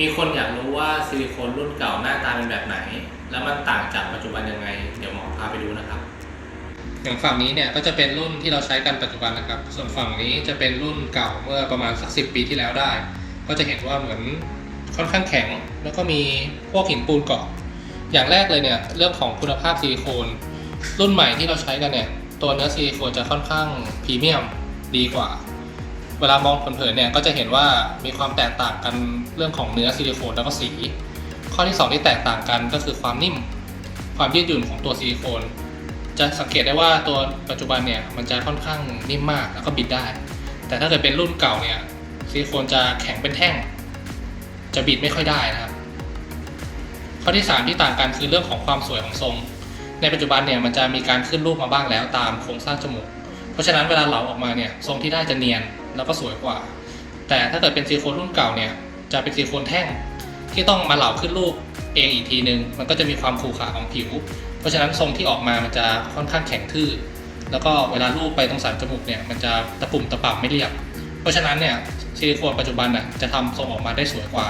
มีคนอยากรู้ว่าซิลิโคนรุ่นเก่าหน้าตาเป็นแบบไหน แล้วมันต่างจากปัจจุบันยังไง เดี๋ยวหมอพาไปดูนะครับ อย่างฝั่งนี้เนี่ยก็จะเป็นรุ่นที่เราใช้กันปัจจุบันนะครับ ส่วนฝั่งนี้จะเป็นรุ่นเก่าเมื่อประมาณสักสิปีที่แล้วได้ ก็จะเห็นว่าเหมือนค่อนข้างแข็ง แล้วก็มีพวกหินปูนเกาะ อย่างแรกเลยเนี่ยเรื่องของคุณภาพซิลิโคน รุ่นใหม่ที่เราใช้กันเนี่ยตัวเนื้อซิลิโคนจะค่อนข้างพรีเมียมดีกว่า เวลามองเผินๆเนี่ยก็จะเห็นว่ามีความแตกต่างกันเรื่องของเนื้อซิลิโคนแล้วก็สี ข้อที่สองที่แตกต่างกันก็คือความนิ่ม ความยืดหยุ่นของตัวซิลิโคน จะสังเกตได้ว่าตัวปัจจุบันเนี่ยมันจะค่อนข้างนิ่มมากแล้วก็บิดได้ แต่ถ้าเกิดเป็นรุ่นเก่าเนี่ยซิลิโคนจะแข็งเป็นแท่ง จะบิดไม่ค่อยได้นะครับ ข้อที่ 3 ที่ต่างกันคือเรื่องของความสวยของทรง ในปัจจุบันเนี่ยมันจะมีการขึ้นรูปมาบ้างแล้วตามโครงสร้างจมูก เพราะฉะนั้นเวลาเหลาออกมาเนี่ยทรงที่ได้จะเนียนแล้วก็สวยกว่า แต่ถ้าเกิดเป็นซิลิโคนรุ่นเก่าเนี่ยจะเป็นซิลิโคนแท่งที่ต้องมาเหลาขึ้นรูปเองอีกทีนึง มันก็จะมีความขรุขระของผิว เพราะฉะนั้นทรงที่ออกมามันจะค่อนข้างแข็งทื่อ แล้วก็เวลารูปไปตรงสันจมูกเนี่ยมันจะตะปุ่มตะป่ำไม่เรียบ เพราะฉะนั้นเนี่ยซิลิโคนปัจจุบันน่ะจะทำทรงออกมาได้สวยกว่า